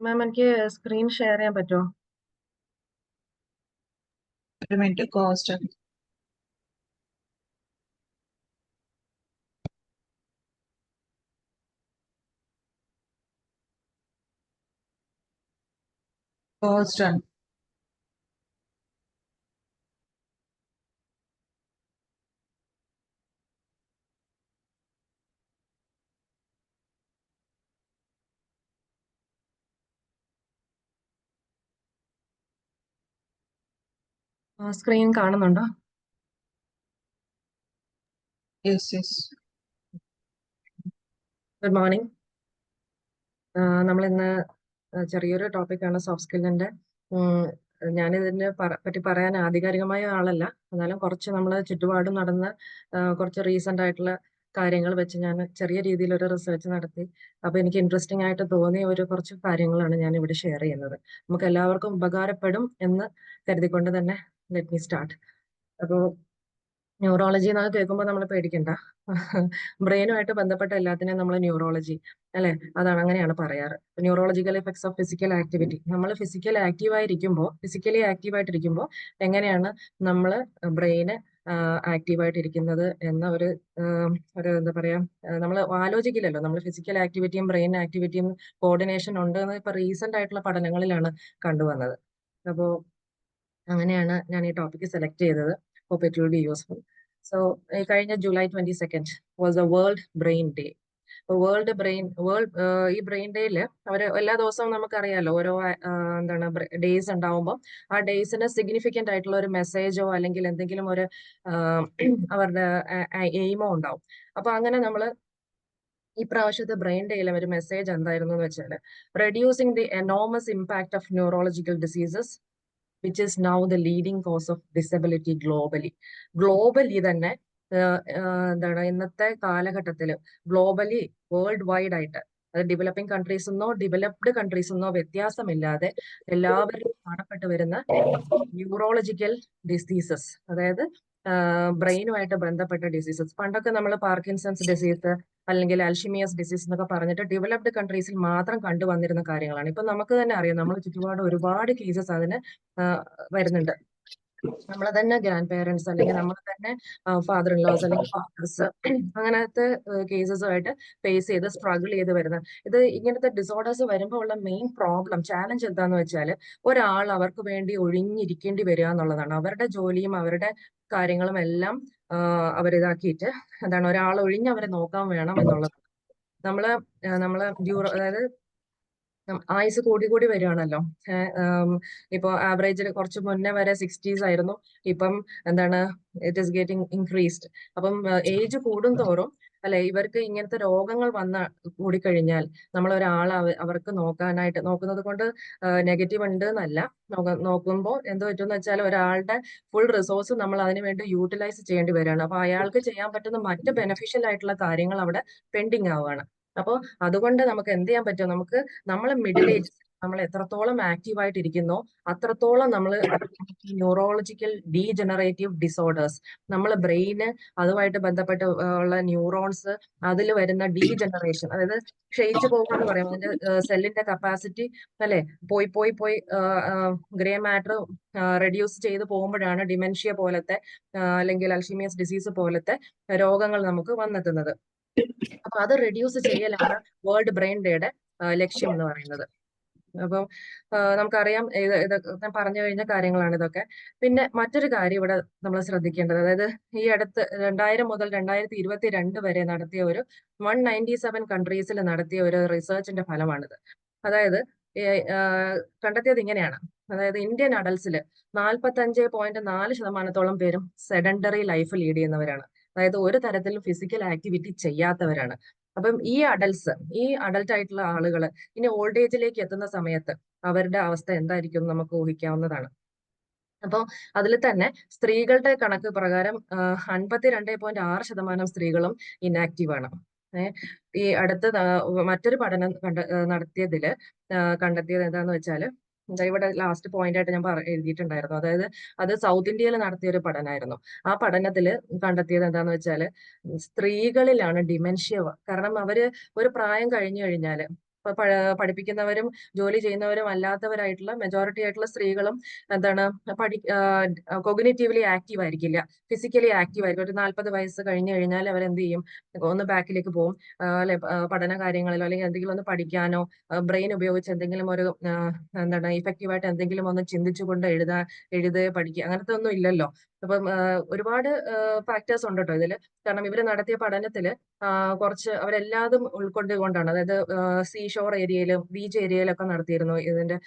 മാം എനിക്ക് screen share ചെയ്യാൻ പറ്റുമോ ഒരു മിനിറ്റ് കോസ്റ്റ് കോസ്റ്റ് സ്ക്രീൻ കാണുന്നുണ്ടോ? യെസ് യെസ് ഗുഡ് മോർണിംഗ് നമ്മൾ ഇന്ന് ചെറിയൊരു ടോപ്പിക്കാണ് സോഫ്റ്റ് സ്കില്ലിന്റെ ഞാൻ ഇതിനെ പറ്റി പറയാൻ ആധികാരികമായ ആളല്ല. എന്നാലും കുറച്ച് നമ്മൾ ചുറ്റുപാടും നടന്ന കുറച്ച് റീസെന്റ് ആയിട്ടുള്ള കാര്യങ്ങൾ വെച്ച് ഞാൻ ചെറിയ രീതിയിൽ ഒരു റിസർച്ച് നടത്തി. അപ്പൊ എനിക്ക് ഇൻട്രസ്റ്റിംഗ് ആയിട്ട് തോന്നിയ ഒരു കുറച്ച് കാര്യങ്ങളാണ് ഞാൻ ഇവിടെ ഷെയർ ചെയ്യുന്നത്. നമുക്ക് എല്ലാവർക്കും ഉപകാരപ്പെടും എന്ന് കരുതിക്കൊണ്ട് തന്നെ ലെറ്റ് മീ സ്റ്റാർട്ട് അപ്പോൾ ന്യൂറോളജി എന്നൊക്കെ കേൾക്കുമ്പോൾ നമ്മൾ പേടിക്കണ്ട. ബ്രെയിനുമായിട്ട് ബന്ധപ്പെട്ട എല്ലാത്തിനെയും നമ്മൾ ന്യൂറോളജി അല്ലെ? അതാണ് അങ്ങനെയാണ് പറയാറ്. Neurological effects of physical activity നമ്മൾ ഫിസിക്കൽ ആക്റ്റീവ് ആയിരിക്കുമ്പോൾ ഫിസിക്കലി ആക്റ്റീവ് ആയിട്ടിരിക്കുമ്പോൾ എങ്ങനെയാണ് നമ്മൾ ബ്രെയിന് ആക്റ്റീവ് ആയിട്ടിരിക്കുന്നത് എന്ന ഒരു എന്താ പറയാ നമ്മൾ ആലോചിക്കില്ലല്ലോ. നമ്മൾ ഫിസിക്കൽ ആക്ടിവിറ്റിയും ബ്രെയിൻ ആക്ടിവിറ്റിയും കോർഡിനേഷൻ ഉണ്ട് എന്ന് ഇപ്പൊ റീസെന്റ് ആയിട്ടുള്ള പഠനങ്ങളിലാണ് കണ്ടുവന്നത്. അപ്പോൾ അങ്ങനെയാണ് ഞാൻ ഈ ടോപ്പിക് സെലക്ട് ചെയ്തത്. Hope it will be useful so കഴിഞ്ഞ July twenty second was the world brain day world brain world ഈ ബ്രെയിൻ ഡേയിൽ അവർ എല്ലാ ദിവസവും നമുക്കറിയാലോ ഓരോ എന്താണ് ഡേയ്സ് ഉണ്ടാവുമ്പോൾ ആ ഡേയ്സിന് സിഗ്നിഫിക്കന്റ് ആയിട്ടുള്ള ഒരു മെസ്സേജോ അല്ലെങ്കിൽ എന്തെങ്കിലും ഒരു അവരുടെ എയിമോ ഉണ്ടാവും. അപ്പൊ അങ്ങനെ നമ്മൾ ഈ പ്രാവശ്യത്തെ ബ്രെയിൻ ഡേയിലെ ഒരു മെസ്സേജ് എന്തായിരുന്നു എന്ന് വെച്ചാൽ reducing the enormous impact of neurological diseases which is now the leading cause of disability globally globally തന്നെ എന്താണ് ഇന്നത്തെ കാലഘട്ടത്തിൽ ഗ്ലോബലി വേൾഡ് വൈഡ് ആയിട്ട് അത് ഡെവലപ്പിംഗ് കൺട്രീസ് എന്നോ ഡെവലപ്ഡ് കൺട്രീസ് എന്നോ വ്യത്യാസമില്ലാതെ എല്ലാവരും കാണപ്പെട്ടു വരുന്ന ന്യൂറോളജിക്കൽ ഡിസീസസ് അതായത് ബ്രെയിനുമായിട്ട് ബന്ധപ്പെട്ട ഡിസീസസ് പണ്ടൊക്കെ നമ്മൾ പാർക്കിൻസൺസ് ഡിസീസ് അല്ലെങ്കിൽ അൽഷിമിയസ് ഡിസീസ് എന്നൊക്കെ പറഞ്ഞിട്ട് ഡെവലപ്ഡ് കൺട്രീസിൽ മാത്രം കണ്ടുവന്നിരുന്ന കാര്യങ്ങളാണ്. ഇപ്പൊ നമുക്ക് തന്നെ അറിയാം നമ്മൾ ചുറ്റുപാട് ഒരുപാട് കേസസ് അതിന് വരുന്നുണ്ട്. നമ്മളെ തന്നെ ഗ്രാൻഡ് പേരൻസ് അല്ലെങ്കിൽ നമ്മൾ തന്നെ ഫാദർ ഇൻ ലോസ് അല്ലെങ്കിൽ ഫാദേഴ്സ് അങ്ങനത്തെ കേസസുമായിട്ട് ഫേസ് ചെയ്ത് സ്ട്രഗിൾ ചെയ്ത് വരുന്ന. ഇത് ഇങ്ങനത്തെ ഡിസോർഡേഴ്സ് വരുമ്പോൾ ഉള്ള മെയിൻ പ്രോബ്ലം ചാലഞ്ച് എന്താന്ന് വെച്ചാൽ ഒരാൾ അവർക്ക് വേണ്ടി ഒഴിഞ്ഞിരിക്കേണ്ടി വരിക എന്നുള്ളതാണ്. അവരുടെ ജോലിയും അവരുടെ കാര്യങ്ങളും എല്ലാം അവരിതാക്കിയിട്ട് എന്താണ് ഒരാൾ ഒഴിഞ്ഞ് അവരെ നോക്കാൻ വേണം എന്നുള്ളത്. നമ്മൾ നമ്മൾ ഡ്യൂറോ അതായത് ആയുസ് കൂടി കൂടി ഉം ഇപ്പൊ ആവറേജിൽ കുറച്ച് മുന്നേ വരെ സിക്സ്റ്റീസ് ആയിരുന്നു. ഇപ്പം എന്താണ് ഇറ്റ് ഇസ് ഗെറ്റിംഗ് ഇൻക്രീസ്ഡ് അപ്പം ഏജ് കൂടും തോറും അല്ലെ ഇവർക്ക് ഇങ്ങനത്തെ രോഗങ്ങൾ വന്ന കൂടിക്കഴിഞ്ഞാൽ നമ്മൾ ഒരാളെ അവർക്ക് നോക്കാനായിട്ട് നോക്കുന്നത് കൊണ്ട് നെഗറ്റീവ് ഉണ്ട് എന്നല്ല നോക്കുമ്പോൾ എന്ത് പറ്റുമെന്ന് വെച്ചാൽ ഒരാളുടെ ഫുൾ റിസോഴ്സ് നമ്മൾ അതിനു വേണ്ടി യൂട്ടിലൈസ് ചെയ്യേണ്ടി വരികയാണ്. അപ്പൊ അയാൾക്ക് ചെയ്യാൻ പറ്റുന്ന മറ്റ് ബെനഫിഷ്യൽ ആയിട്ടുള്ള കാര്യങ്ങൾ അവിടെ പെൻഡിങ് ആവുകയാണ്. അപ്പോൾ അതുകൊണ്ട് നമുക്ക് എന്ത് ചെയ്യാൻ പറ്റും? നമുക്ക് നമ്മൾ മിഡിൽ ഏജ് നമ്മൾ എത്രത്തോളം ആക്റ്റീവ് ആയിട്ടിരിക്കുന്നോ അത്രത്തോളം നമ്മൾ ന്യൂറോളജിക്കൽ ഡീജനറേറ്റീവ് ഡിസോർഡേഴ്സ് നമ്മൾ ബ്രെയിന് അതുമായിട്ട് ബന്ധപ്പെട്ട് ഉള്ള ന്യൂറോൺസ് അതിൽ വരുന്ന ഡീജനറേഷൻ അതായത് ക്ഷയിച്ചു പോകുക എന്ന് പറയും. അതിന്റെ സെല്ലിന്റെ കപ്പാസിറ്റി അല്ലെ? പോയി പോയി പോയി ഗ്രേ മാറ്റർ റെഡ്യൂസ് ചെയ്ത് പോകുമ്പോഴാണ് ഡിമെൻഷ്യ പോലത്തെ അല്ലെങ്കിൽ അൽഷിമിയസ് ഡിസീസ് പോലത്തെ രോഗങ്ങൾ നമുക്ക് വന്നെത്തുന്നത്. അപ്പൊ അത് റെഡ്യൂസ് ചെയ്യലാണ് വേൾഡ് ബ്രെയിൻ ഡേയുടെ ലക്ഷ്യം എന്ന് പറയുന്നത്. അപ്പം നമുക്കറിയാം ഇത് ഇത് ഞാൻ പറഞ്ഞു കഴിഞ്ഞ കാര്യങ്ങളാണ് ഇതൊക്കെ. പിന്നെ മറ്റൊരു കാര്യം ഇവിടെ നമ്മൾ ശ്രദ്ധിക്കേണ്ടത് അതായത് ഈ അടുത്ത് രണ്ടായിരം മുതൽ രണ്ടായിരത്തി ഇരുപത്തി രണ്ട് വരെ നടത്തിയ ഒരു വൺ നയന്റി സെവൻ കൺട്രീസിൽ നടത്തിയ ഒരു റിസർച്ചിന്റെ ഫലമാണിത്. അതായത് കണ്ടെത്തിയത് ഇങ്ങനെയാണ്. അതായത് ഇന്ത്യൻ അഡൽസിൽ നാൽപ്പത്തി അഞ്ച് പോയിന്റ് നാല് ശതമാനത്തോളം പേരും സെഡൻഡറി ലൈഫ് ലീഡ് ചെയ്യുന്നവരാണ്. അതായത് ഒരു തരത്തിലും ഫിസിക്കൽ ആക്ടിവിറ്റി ചെയ്യാത്തവരാണ്. അപ്പം ഈ അഡൽസ് ഈ അഡൽട്ട് ആയിട്ടുള്ള ആളുകൾ ഇനി ഓൾഡ് ഏജിലേക്ക് എത്തുന്ന സമയത്ത് അവരുടെ അവസ്ഥ എന്തായിരിക്കും എന്ന് നമുക്ക് ഊഹിക്കാവുന്നതാണ്. അപ്പോൾ അതിൽ തന്നെ സ്ത്രീകളുടെ കണക്ക് പ്രകാരം അൻപത്തിരണ്ട് പോയിന്റ് ആറ് ശതമാനം സ്ത്രീകളും ഇനാക്റ്റീവ് ഈ അടുത്ത മറ്റൊരു പഠനം കണ്ട നടത്തിയതിൽ കണ്ടെത്തിയത് എന്താന്ന് വെച്ചാൽ ദാ ഇവിടെ ലാസ്റ്റ് പോയിന്റ് ആയിട്ട് ഞാൻ എഴുതിയിട്ടുണ്ടായിരുന്നു. അതായത് അത് സൗത്ത് ഇന്ത്യയിൽ നടത്തിയ ഒരു പഠനമായിരുന്നു ആ പഠനത്തിൽ കണ്ടെത്തിയത് എന്താന്ന് വെച്ചാൽ സ്ത്രീകളിലാണ് ഡിമെൻഷ്യ കാരണം അവർ ഒരു പ്രായം കഴിഞ്ഞു പ- പഠിപ്പിക്കുന്നവരും ജോലി ചെയ്യുന്നവരും അല്ലാത്തവരായിട്ടുള്ള മെജോറിറ്റി ആയിട്ടുള്ള സ്ത്രീകളും എന്താണ് പഠി കൊഗ്നേറ്റീവ്ലി ആക്റ്റീവ് ആയിരിക്കില്ല. ഫിസിക്കലി ആക്റ്റീവ് ആയിരിക്കും. ഒരു നാൽപ്പത് വയസ്സ് കഴിഞ്ഞു കഴിഞ്ഞാൽ അവർ എന്ത് ചെയ്യും? ഒന്ന് ബാക്കിലേക്ക് പോകും. അല്ലെ പഠന കാര്യങ്ങളിലോ അല്ലെങ്കിൽ എന്തെങ്കിലും ഒന്ന് പഠിക്കാനോ ബ്രെയിൻ ഉപയോഗിച്ച് എന്തെങ്കിലും ഒരു എന്താണ് ഇഫക്റ്റീവ് ആയിട്ട് എന്തെങ്കിലും ഒന്ന് ചിന്തിച്ചുകൊണ്ട് എഴുതാ എഴുതുക പഠിക്കുക അങ്ങനത്തെ ഒന്നും ഇല്ലല്ലോ. അപ്പം ഒരുപാട് ഫാക്ടേഴ്സ് ഉണ്ട് കേട്ടോ ഇതിൽ കാരണം ഇവർ നടത്തിയ പഠനത്തിൽ കുറച്ച് അവരെല്ലാതും ഉൾക്കൊണ്ടുകൊണ്ടാണ്. അതായത് സീ ഷോർ ഏരിയയിലും ബീച്ച് ഏരിയയിലൊക്കെ നടത്തിയിരുന്നു ഇതിന്റെ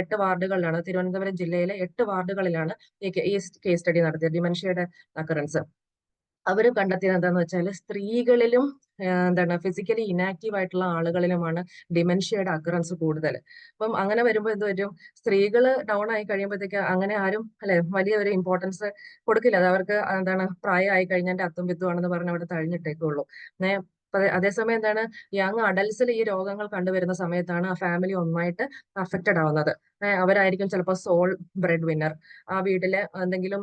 എട്ട് വാർഡുകളിലാണ്. തിരുവനന്തപുരം ജില്ലയിലെ എട്ട് വാർഡുകളിലാണ് ഈ കേസ് സ്റ്റഡി നടത്തിയത്. ഡിമെൻഷ്യയുടെ അക്കറൻസ് അവർ കണ്ടെത്തിയത് എന്താന്ന് വെച്ചാൽ സ്ത്രീകളിലും എന്താണ് ഫിസിക്കലി ഇനാക്റ്റീവ് ആയിട്ടുള്ള ആളുകളിലുമാണ് ഡിമെൻഷ്യയുടെ അക്കറൻസ് കൂടുതൽ അപ്പം അങ്ങനെ വരുമ്പോൾ എന്ത് പറ്റും? സ്ത്രീകൾ ഡൗൺ ആയി കഴിയുമ്പോഴത്തേക്ക് അങ്ങനെ ആരും അല്ലെ വലിയ ഒരു ഇമ്പോർട്ടൻസ് കൊടുക്കില്ല. അത് അവർക്ക് എന്താണ് പ്രായമായി കഴിഞ്ഞാൽ അത്തും വിത്തും ആണെന്ന് പറഞ്ഞ് അവിടെ തഴിഞ്ഞിട്ടേക്കുള്ളൂ. അതേസമയം എന്താണ്? യങ് അഡൽസിൽ ഈ രോഗങ്ങൾ കണ്ടുവരുന്ന സമയത്താണ് ആ ഫാമിലി ഒന്നായിട്ട് അഫക്റ്റഡ് ആവുന്നത്. അവരായിരിക്കും ചിലപ്പോൾ സോൾ ബ്രെഡ് വിന്നർ ആ വീട്ടിലെ എന്തെങ്കിലും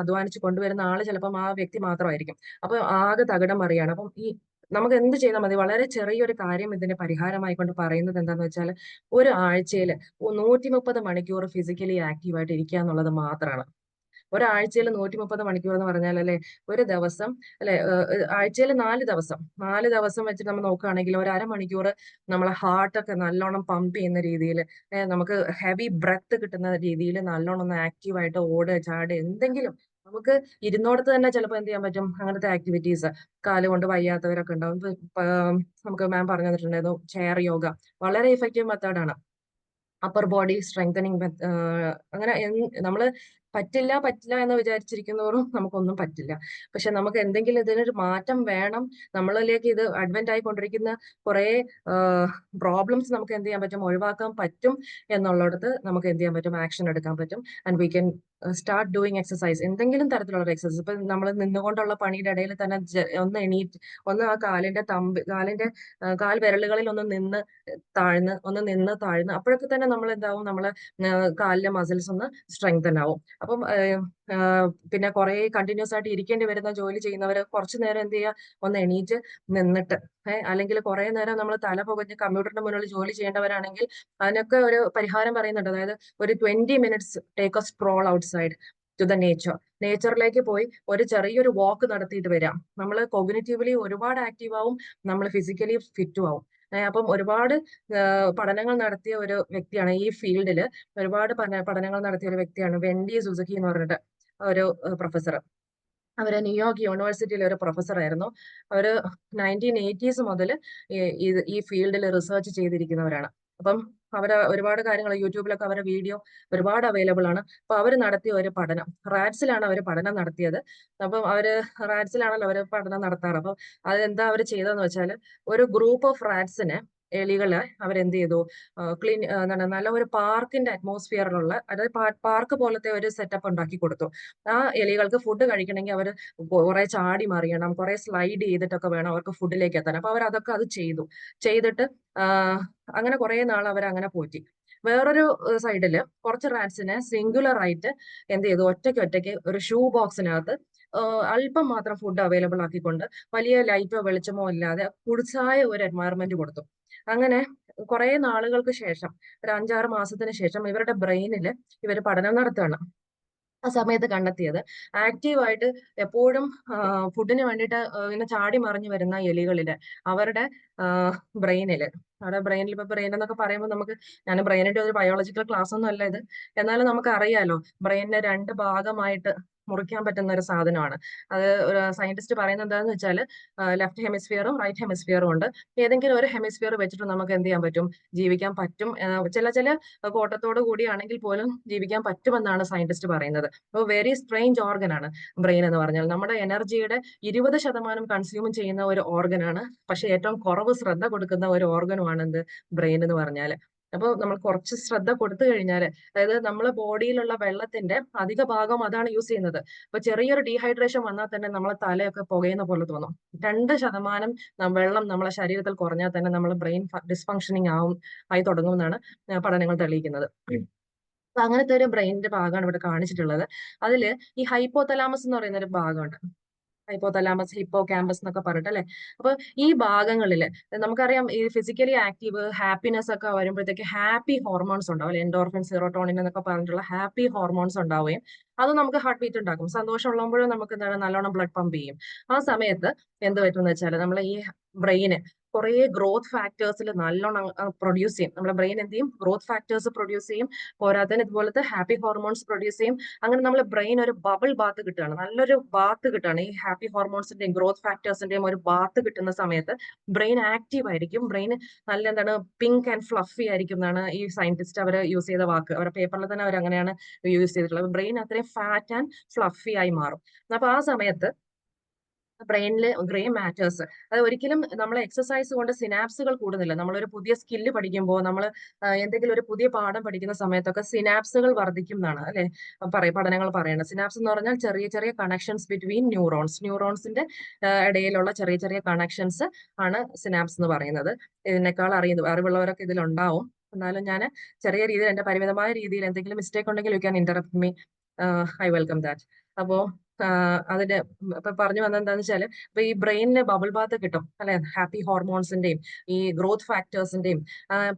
അധ്വാനിച്ച് കൊണ്ടുവരുന്ന ആൾ ചിലപ്പം ആ വ്യക്തി മാത്രമായിരിക്കും. അപ്പൊ ആകെ തകിടം മറിയാണ്. അപ്പം ഈ നമുക്ക് എന്ത് ചെയ്താൽ മതി? വളരെ ചെറിയൊരു കാര്യം ഇതിന്റെ പരിഹാരമായി കൊണ്ട് പറയുന്നത് എന്താന്ന് വെച്ചാൽ ഒരു ആഴ്ചയിൽ നൂറ്റി മുപ്പത് മണിക്കൂർ ഫിസിക്കലി ആക്റ്റീവ് ആയിട്ട് ഇരിക്കുക എന്നുള്ളത് മാത്രമാണ് ഒരാഴ്ചയിൽ നൂറ്റി മുപ്പത് മണിക്കൂർ എന്ന് പറഞ്ഞാൽ അല്ലെ ഒരു ദിവസം അല്ലെ ആഴ്ചയിൽ നാല് ദിവസം നാല് ദിവസം വെച്ചിട്ട് നമ്മൾ നോക്കുകയാണെങ്കിൽ ഒരു അരമണിക്കൂർ നമ്മളെ ഹാർട്ടൊക്കെ നല്ലോണം പമ്പ് ചെയ്യുന്ന രീതിയിൽ നമുക്ക് ഹെവി ബ്രെത്ത് കിട്ടുന്ന രീതിയിൽ നല്ലോണം ഒന്ന് ആക്റ്റീവ് ആയിട്ട് ഓട് ചാട് എന്തെങ്കിലും നമുക്ക് ഇരുന്നോടത്ത് തന്നെ ചിലപ്പോൾ എന്ത് ചെയ്യാൻ പറ്റും? അങ്ങനത്തെ ആക്ടിവിറ്റീസ് കാൽ കൊണ്ട് വയ്യാത്തവരൊക്കെ ഉണ്ടാവും. നമുക്ക് മാം പറഞ്ഞു തന്നിട്ടുണ്ടായിരുന്നു ചെയർ യോഗ വളരെ ഇഫക്റ്റീവ് മെത്തേഡാണ് അപ്പർ ബോഡി സ്ട്രെങ്തനിങ് അങ്ങനെ നമ്മൾ പറ്റില്ല പറ്റില്ല എന്ന് വിചാരിച്ചിരിക്കുന്നവരും നമുക്കൊന്നും പറ്റില്ല. പക്ഷെ നമുക്ക് എന്തെങ്കിലും ഇതിനൊരു മാറ്റം വേണം. നമ്മളിലേക്ക് ഇത് അഡ്വെന്റ് ആയിക്കൊണ്ടിരിക്കുന്ന കുറെ പ്രോബ്ലംസ് നമുക്ക് എന്ത് ചെയ്യാൻ പറ്റും? ഒഴിവാക്കാൻ പറ്റും എന്നുള്ളടത്ത് നമുക്ക് എന്ത് ചെയ്യാൻ പറ്റും? ആക്ഷൻ എടുക്കാൻ പറ്റും. And we can start doing exercise എന്തെങ്കിലും തരത്തിലുള്ള എക്സസൈസ് ഇപ്പൊ നമ്മൾ നിന്നുകൊണ്ടുള്ള പണിയുടെ ഇടയിൽ തന്നെ ഒന്ന് എണീറ്റ് ഒന്ന് ആ കാലിന്റെ തമ്പ് കാലിന്റെ കാൽ വിരലുകളിൽ ഒന്ന് നിന്ന് താഴ്ന്ന് ഒന്ന് നിന്ന് താഴ്ന്ന് അപ്പോഴൊക്കെ തന്നെ നമ്മൾ എന്താവും നമ്മളെ കാലിലെ മസിൽസ് ഒന്ന് സ്ട്രെങ്തൻ ആവും. അപ്പം പിന്നെ കുറെ കണ്ടിന്യൂസ് ആയിട്ട് ഇരിക്കേണ്ടി വരുന്ന ജോലി ചെയ്യുന്നവർ കുറച്ചു നേരം എന്ത് ചെയ്യുക ഒന്ന് എണീറ്റ് നിന്നിട്ട് അല്ലെങ്കിൽ കുറെ നേരം നമ്മൾ തല പുകഞ്ഞ് കമ്പ്യൂട്ടറിന്റെ മുന്നിൽ ജോലി ചെയ്യേണ്ടവരാണെങ്കിൽ അതിനൊക്കെ ഒരു പരിഹാരം പറയുന്നുണ്ട്. അതായത് ഒരു twenty minutes take a stroll outside to the nature നേച്ചറിലേക്ക് പോയി ഒരു ചെറിയൊരു വാക്ക് നടത്തിയിട്ട് വരാം. നമ്മൾ കോഗ്നേറ്റീവ്ലി ഒരുപാട് ആക്റ്റീവ് ആവും നമ്മൾ ഫിസിക്കലി ഫിറ്റും ആവും. അപ്പം ഒരുപാട് പഠനങ്ങൾ നടത്തിയ ഒരു വ്യക്തിയാണ് ഈ ഫീൽഡിൽ ഒരുപാട് പഠനങ്ങൾ നടത്തിയ ഒരു വ്യക്തിയാണ് വെൻഡി സുസുക്കി എന്ന് പറഞ്ഞിട്ട്. ഒരു പ്രൊഫസർ. അവർ ന്യൂയോർക്ക് യൂണിവേഴ്സിറ്റിയിലെ ഒരു പ്രൊഫസർ ആയിരുന്നു അവർ നയന്റീൻ എയ്റ്റീസ് മുതൽ ഈ ഫീൽഡിൽ റിസർച്ച് ചെയ്തിരിക്കുന്നവരാണ്. അപ്പം അവർ ഒരുപാട് കാര്യങ്ങൾ യൂട്യൂബിലൊക്കെ അവരുടെ വീഡിയോ ഒരുപാട് അവൈലബിൾ ആണ്. അപ്പൊ അവർ നടത്തിയ ഒരു പഠനം റാറ്റ്സിലാണ് അവർ പഠനം നടത്തിയത്. അപ്പം അവർ റാറ്റ്സിലാണല്ലോ അവർ പഠനം നടത്താറ്. അപ്പം അതെന്താ അവർ ചെയ്തതെന്ന് വെച്ചാൽ ഒരു ഗ്രൂപ്പ് ഓഫ് റാറ്റ്സിനെ എലികളെ അവരെന്ത് ചെയ്തു ക്ലീൻ എന്താണ് നല്ല ഒരു പാർക്കിന്റെ അറ്റ്മോസ്ഫിയറിലുള്ള അതായത് പാർക്ക് പോലത്തെ ഒരു സെറ്റപ്പ് ഉണ്ടാക്കി കൊടുത്തു. ആ എലികൾക്ക് ഫുഡ് കഴിക്കണമെങ്കിൽ അവർ കുറെ ചാടി മറിയണം കുറെ സ്ലൈഡ് ചെയ്തിട്ടൊക്കെ വേണം അവർക്ക് ഫുഡിലേക്ക് എത്താൻ. അപ്പൊ അവർ അതൊക്കെ അത് ചെയ്തു. ചെയ്തിട്ട് അങ്ങനെ കുറെ നാൾ അവർ അങ്ങനെ പോറ്റി. വേറൊരു സൈഡിൽ കുറച്ച് റാറ്റ്സിനെ സിംഗുലർ ആയിട്ട് എന്ത് ചെയ്തു ഒറ്റയ്ക്ക് ഒറ്റയ്ക്ക് ഒരു ഷൂ ബോക്സിനകത്ത് അല്പം മാത്രം ഫുഡ് അവൈലബിൾ ആക്കിക്കൊണ്ട് വലിയ ലൈറ്റോ വെളിച്ചമോ ഇല്ലാതെ കുടിച്ചായ ഒരു എൻവയറമെന്റ് കൊടുത്തു. അങ്ങനെ കുറെ നാളുകൾക്ക് ശേഷം ഒരു അഞ്ചാറ് മാസത്തിന് ശേഷം ഇവരുടെ ബ്രെയിനിൽ ഇവർ പഠനം നടത്തുകയാണ്. ആ സമയത്ത് കണ്ടെത്തിയത് ആക്റ്റീവായിട്ട് എപ്പോഴും ഫുഡിന് വേണ്ടിയിട്ട് ഇങ്ങനെ ചാടി മറിഞ്ഞു വരുന്ന എലികളിൽ അവരുടെ ബ്രെയിനിൽ. അവിടെ ബ്രെയിനിൽ ഇപ്പൊ ബ്രെയിൻ എന്നൊക്കെ പറയുമ്പോൾ നമുക്ക് ഞാൻ ബ്രെയിനിന്റെ ഒരു ബയോളജിക്കൽ ക്ലാസ് ഒന്നും അല്ല ഇത്. എന്നാലും നമുക്ക് അറിയാലോ ബ്രെയിനിനെ രണ്ട് ഭാഗമായിട്ട് മുറിക്കാൻ പറ്റുന്ന ഒരു സാധനമാണ്. അത് ഒരു സയന്റിസ്റ്റ് പറയുന്നത് എന്താണെന്ന് വെച്ചാൽ ലെഫ്റ്റ് ഹെമിസ്ഫിയറും റൈറ്റ് ഹെമിസ്ഫിയറും ഉണ്ട്. ഏതെങ്കിലും ഒരു ഹെമിസ്ഫിയർ വെച്ചിട്ട് നമുക്ക് എന്ത് ചെയ്യാൻ പറ്റും? ജീവിക്കാൻ പറ്റും. ചില ചില കോട്ടത്തോട് കൂടിയാണെങ്കിൽ പോലും ജീവിക്കാൻ പറ്റുമെന്നാണ് സയന്റിസ്റ്റ് പറയുന്നത്. അപ്പോൾ വെരി സ്ട്രെയിഞ്ച് ഓർഗൻ ആണ് ബ്രെയിൻ എന്ന് പറഞ്ഞാൽ. നമ്മുടെ എനർജിയുടെ ഇരുപത് ശതമാനം കൺസ്യൂം ചെയ്യുന്ന ഒരു ഓർഗനാണ് പക്ഷെ ഏറ്റവും കുറവ് ശ്രദ്ധ കൊടുക്കുന്ന ഒരു ഓർഗനുമാണ് എന്ത്? ബ്രെയിൻ എന്ന് പറഞ്ഞാൽ അപ്പോൾ നമ്മൾ കുറച്ച് ശ്രദ്ധ കൊടുത്തു കഴിഞ്ഞാൽ അതായത് നമ്മളെ ബോഡിയിലുള്ള വെള്ളത്തിന്റെ അധിക ഭാഗം അതാണ് യൂസ് ചെയ്യുന്നത്. അപ്പൊ ചെറിയൊരു ഡീഹൈഡ്രേഷൻ വന്നാൽ തന്നെ നമ്മളെ തലയൊക്കെ പുകയുന്ന പോലെ തോന്നും. രണ്ട് ശതമാനം വെള്ളം നമ്മളെ ശരീരത്തിൽ കുറഞ്ഞാൽ തന്നെ നമ്മൾ ബ്രെയിൻ ഡിസ്ഫങ്ഷനിങ് ആവും ആയി തുടങ്ങുമെന്നാണ് പഠനങ്ങൾ തെളിയിക്കുന്നത്. അപ്പൊ അങ്ങനത്തെ ഒരു ബ്രെയിനിന്റെ ഭാഗമാണ് ഇവിടെ കാണിച്ചിട്ടുള്ളത്. അതിൽ ഈ ഹൈപ്പോ തലാമസ് എന്ന് പറയുന്ന ഒരു ഭാഗമുണ്ട്. ഹൈപ്പോതലാമസ് ഹിപ്പോ ക്യാമ്പസ് എന്നൊക്കെ പറഞ്ഞിട്ട് അല്ലെ? അപ്പൊ ഈ ഭാഗങ്ങളിൽ നമുക്കറിയാം ഈ ഫിസിക്കലി ആക്റ്റീവ് ഹാപ്പിനെസ് ഒക്കെ വരുമ്പോഴത്തേക്ക് ഹാപ്പി ഹോർമോൺസ് ഉണ്ടാവും എൻഡോർഫിൻ സീറോട്ടോണിൻ എന്നൊക്കെ പറഞ്ഞിട്ടുള്ള ഹാപ്പി ഹോർമോൺസ് ഉണ്ടാവുകയും അത് നമുക്ക് ഹാർട്ട് ബീറ്റ് ഉണ്ടാക്കും. സന്തോഷം ഉള്ളപ്പോഴും നമുക്ക് എന്താണ് നല്ലോണം ബ്ലഡ് പമ്പ് ചെയ്യും. ആ സമയത്ത് എന്ത് പറ്റുമെന്ന് വെച്ചാൽ നമ്മൾ ഈ ബ്രെയിന് കുറേ ഗ്രോത്ത് ഫാക്ടേഴ്സിൽ നല്ലോണം പ്രൊഡ്യൂസ് ചെയ്യും. നമ്മുടെ ബ്രെയിൻ എന്ത് ചെയ്യും? ഗ്രോത്ത് ഫാക്ടേഴ്സ് പ്രൊഡ്യൂസ് ചെയ്യും. പോരാതെ ഇതുപോലത്തെ ഹാപ്പി ഹോർമോൺസ് പ്രൊഡ്യൂസ് ചെയ്യും. അങ്ങനെ നമ്മുടെ ബ്രെയിൻ ഒരു ബബിൾ ബാത്ത് കിട്ടുകയാണ്. നല്ലൊരു ബാത്ത് കിട്ടുകയാണ്. ഈ ഹാപ്പി ഹോർമോൺസിന്റെയും ഗ്രോത്ത് ഫാക്ടേഴ്സിന്റെയും ഒരു ബാത്ത് കിട്ടുന്ന സമയത്ത് ബ്രെയിൻ ആക്റ്റീവ് ആയിരിക്കും. ബ്രെയിൻ നല്ല എന്താണ് പിങ്ക് ആൻഡ് ഫ്ലഫി ആയിരിക്കും എന്നാണ് ഈ സയന്റിസ്റ്റ് അവർ യൂസ് ചെയ്ത വാക്ക്. അവരുടെ പേപ്പറിൽ തന്നെ അവർ അങ്ങനെയാണ് യൂസ് ചെയ്തിട്ടുള്ളത്. ബ്രെയിൻ അത്രയും ഫാറ്റ് ആൻഡ് ഫ്ലഫി ആയി മാറും. അപ്പൊ ആ സമയത്ത് ബ്രെയിനിൽ ഗ്രേ മാറ്റേഴ്സ്. അത് ഒരിക്കലും നമ്മൾ എക്സസൈസ് കൊണ്ട് സിനാപ്സുകൾ കൂടുന്നില്ല. നമ്മളൊരു പുതിയ സ്കില്ല് പഠിക്കുമ്പോൾ നമ്മൾ എന്തെങ്കിലും ഒരു പുതിയ പാഠം പഠിക്കുന്ന സമയത്തൊക്കെ സിനാപ്സുകൾ വർദ്ധിക്കും എന്നാണ് അല്ലെ? പറയും പഠനങ്ങൾ പറയുന്നത് സിനാപ്സ് എന്ന് പറഞ്ഞാൽ ചെറിയ ചെറിയ കണക്ഷൻസ് ബിറ്റ്വീൻ ന്യൂറോൺസ് ന്യൂറോൺസിന്റെ ഇടയിലുള്ള ചെറിയ ചെറിയ കണക്ഷൻസ് ആണ് സിനാപ്സ് എന്ന് പറയുന്നത്. ഇതിനേക്കാൾ അറിയുന്നത് അറിവുള്ളവരൊക്കെ ഇതിലുണ്ടാവും. എന്നാലും ഞാൻ ചെറിയ രീതിയിൽ എന്റെ പരിമിതമായ രീതിയിൽ എന്തെങ്കിലും മിസ്റ്റേക്ക് ഉണ്ടെങ്കിൽ you can interrupt me I welcome that അപ്പോ അതിന്റെ ഇപ്പൊ പറഞ്ഞു വന്നത് എന്താന്ന് വെച്ചാൽ ഇപ്പൊ ഈ ബ്രെയിനിന് ബബിൾ ബാത്ത് കിട്ടും അല്ലെ? ഹാപ്പി ഹോർമോൺസിന്റെയും ഈ ഗ്രോത്ത് ഫാക്ടേഴ്സിന്റെയും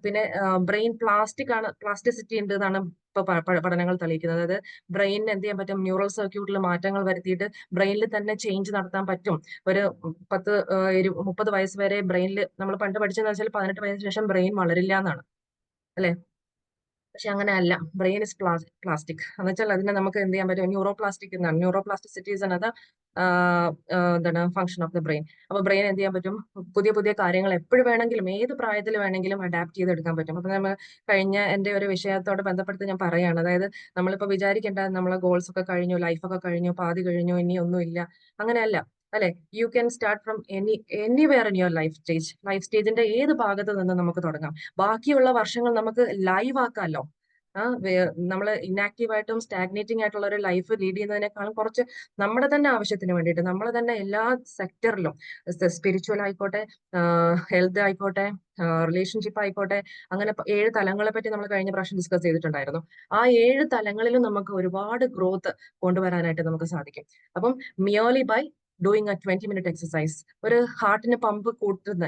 പിന്നെ ബ്രെയിൻ പ്ലാസ്റ്റിക് ആണ് പ്ലാസ്റ്റിസിറ്റി ഉണ്ട് എന്നാണ് ഇപ്പൊ പഠനങ്ങൾ തെളിയിക്കുന്നത്. അതായത് ബ്രെയിനിന് എന്ത് ചെയ്യാൻ പറ്റും? ന്യൂറൽ സർക്യൂട്ടിൽ മാറ്റങ്ങൾ വരുത്തിയിട്ട് ബ്രെയിനിൽ തന്നെ ചേഞ്ച് നടത്താൻ പറ്റും. ഒരു പത്ത് മുപ്പത് വയസ്സ് വരെ ബ്രെയിനിൽ നമ്മൾ പണ്ട് പഠിച്ചതെന്ന് വെച്ചാൽ പതിനെട്ട് വയസ്സിന് ശേഷം ബ്രെയിൻ വളരില്ല എന്നാണ് അല്ലെ? പക്ഷെ അങ്ങനെ അല്ല ബ്രെയിൻ ഇസ് പ്ലാസ്റ്റിക് എന്ന് വെച്ചാൽ അതിനെ നമുക്ക് എന്ത് ചെയ്യാൻ പറ്റും? ന്യൂറോ പ്ലാസ്റ്റിക് എന്നാണ് ന്യൂറോ പ്ലാസ്റ്റിസിറ്റി എന്നത് എന്താണ് ഫംഗ്ഷൻ ഓഫ് ദ ബ്രെയിൻ അപ്പൊ ബ്രെയിൻ എന്ത് ചെയ്യാൻ പറ്റും? പുതിയ പുതിയ കാര്യങ്ങൾ എപ്പോഴും വേണമെങ്കിലും ഏത് പ്രായത്തിൽ വേണമെങ്കിലും അഡാപ്റ്റ് ചെയ്തെടുക്കാൻ പറ്റും. അപ്പൊ നമ്മൾ കഴിഞ്ഞ എന്റെ ഒരു വിഷയത്തോട് ബന്ധപ്പെടുത്തി ഞാൻ പറയാണ് അതായത് നമ്മളിപ്പോ വിചാരിക്കേണ്ട നമ്മളെ ഗോൾസ് ഒക്കെ കഴിഞ്ഞു ഒക്കെ കഴിഞ്ഞു പാതി കഴിഞ്ഞു ഇനി ഒന്നുമില്ല. അങ്ങനെയല്ല. അല്ലെ? You can start from any any anywhere in your life stage life സ്റ്റേജിന്റെ ഏത് ഭാഗത്ത് നിന്ന് നമുക്ക് തുടങ്ങാം. ബാക്കിയുള്ള വർഷങ്ങൾ നമുക്ക് ലൈവ് ആക്കാമല്ലോ നമ്മൾ ഇനാക്റ്റീവ് ആയിട്ടും സ്റ്റാഗ്നേറ്റിംഗ് ആയിട്ടുള്ള ഒരു ലൈഫ് ലീഡ് ചെയ്യുന്നതിനേക്കാളും കുറച്ച് നമ്മുടെ തന്നെ ആവശ്യത്തിന് വേണ്ടിയിട്ട് നമ്മൾ തന്നെ എല്ലാ സെക്ടറിലും സ്പിരിച്വൽ ആയിക്കോട്ടെ ഹെൽത്ത് ആയിക്കോട്ടെ റിലേഷൻഷിപ്പ് ആയിക്കോട്ടെ അങ്ങനെ ഏഴ് തലങ്ങളെ പറ്റി നമ്മൾ കഴിഞ്ഞ പ്രാവശ്യം ഡിസ്കസ് ചെയ്തിട്ടുണ്ടായിരുന്നു. ആ ഏഴ് തലങ്ങളിലും നമുക്ക് ഒരുപാട് ഗ്രോത്ത് കൊണ്ടുവരാനായിട്ട് നമുക്ക് സാധിക്കും. അപ്പം merely by doing a twenty minute exercise ഒരു ഹാർട്ടിന് പമ്പ് കൂട്ടുന്ന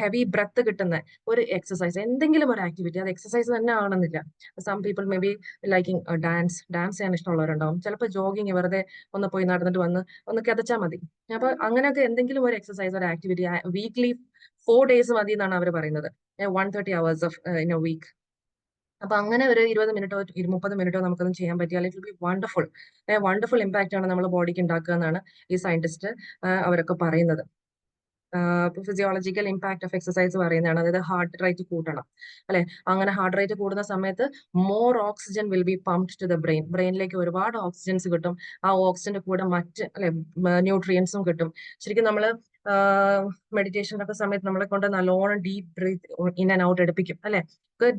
ഹെവി ബ്രത്ത് കിട്ടുന്ന ഒരു എക്സസൈസ് എന്തെങ്കിലും ഒരു ആക്ടിവിറ്റി അത് എക്സസൈസ് തന്നെ ആണെന്നില്ല. Some people may be liking dance dance ചെയ്യാൻ ഇഷ്ടമുള്ളവരുണ്ടാവും. ചിലപ്പോൾ ജോഗിങ് വെറുതെ ഒന്ന് പോയി നടന്നിട്ട് വന്ന് ഒന്ന് കിതച്ചാൽ മതി. അപ്പൊ അങ്ങനെയൊക്കെ എന്തെങ്കിലും ഒരു എക്സസൈസ് ഒരു ആക്ടിവിറ്റി വീക്ക്ലി ഫോർ ഡേയ്സ് മതി എന്നാണ് അവർ പറയുന്നത്. One thirty hours of in a week അപ്പൊ അങ്ങനെ ഒരു ഇരുപത് മിനിറ്റോ മുപ്പത് മിനിറ്റോ നമുക്കൊന്നും ചെയ്യാൻ പറ്റിയാൽ it be wonderful wonderful impact ആണ് നമ്മൾ ബോഡിക്ക് ഉണ്ടാക്കുക എന്നാണ് ഈ സയന്റിസ്റ്റ് അവരൊക്കെ പറയുന്നത്. ഫിസിയോളജിക്കൽ ഇമ്പാക്ട് ഓഫ് എക്സസൈസ് പറയുന്നതാണ്. അതായത് ഹാർട്ട് റേറ്റ് കൂട്ടണം. അല്ലെ? അങ്ങനെ ഹാർട്ട് റേറ്റ് കൂടുന്ന സമയത്ത് more oxygen will be pumped to the brain ബ്രെയിനിലേക്ക് ഒരുപാട് ഓക്സിജൻസ് കിട്ടും. ആ ഓക്സിജന്റെ കൂടെ മറ്റ് അല്ലെ ന്യൂട്രിയൻസും കിട്ടും. ശരിക്കും നമ്മൾ മെഡിറ്റേഷനൊക്കെ സമയത്ത് നമ്മളെ കൊണ്ട് നല്ലോണം deep breath in and out എടുപ്പിക്കും അല്ലെ?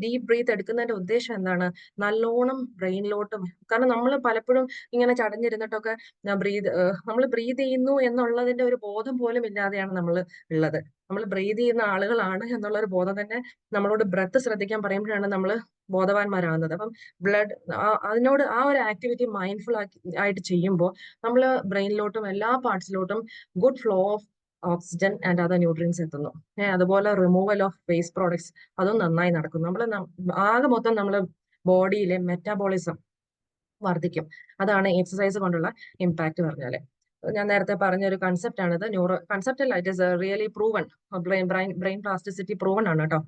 ഡീപ്പ് ബ്രീത്ത് എടുക്കുന്നതിന്റെ ഉദ്ദേശം എന്താണ്? നല്ലോണം ബ്രെയിനിലോട്ടും കാരണം നമ്മൾ പലപ്പോഴും ഇങ്ങനെ ചടഞ്ഞിരുന്നിട്ടൊക്കെ ബ്രീത് നമ്മൾ ബ്രീത് ചെയ്യുന്നു എന്നുള്ളതിന്റെ ഒരു ബോധം പോലും ഇല്ലാതെയാണ് നമ്മൾ ഉള്ളത്. നമ്മൾ ബ്രീത് ചെയ്യുന്ന ആളുകളാണ് എന്നുള്ള ഒരു ബോധം തന്നെ നമ്മളോട് ബ്രത്ത് ശ്രദ്ധിക്കാൻ പറയുമ്പോഴാണ് നമ്മൾ ബോധവാന്മാരാകുന്നത്. അപ്പം ബ്ലഡ് അതിനോട് ആ ഒരു ആക്ടിവിറ്റി മൈൻഡ്ഫുൾ ആയിട്ട് ചെയ്യുമ്പോൾ നമ്മൾ ബ്രെയിനിലോട്ടും എല്ലാ പാർട്സിലോട്ടും good flow of oxygen and other nutrients എത്തുന്നു. ഏഹ് അതുപോലെ റിമൂവൽ ഓഫ് വേസ്റ്റ് പ്രോഡക്ട്സ് അതും നന്നായി നടക്കും നമ്മൾ ആകെ മൊത്തം നമ്മൾ ബോഡിയിലെ മെറ്റാബോളിസം വർദ്ധിക്കും. അതാണ് എക്സസൈസ് കൊണ്ടുള്ള ഇമ്പാക്ട് പറഞ്ഞാൽ. ഞാൻ നേരത്തെ പറഞ്ഞ ഒരു കൺസെപ്റ്റ് ആണിത്. ന്യൂറോ കൺസെപ്റ്റ് അല്ല it is really proven brain brain brain plasticity proven ആണ് കേട്ടോ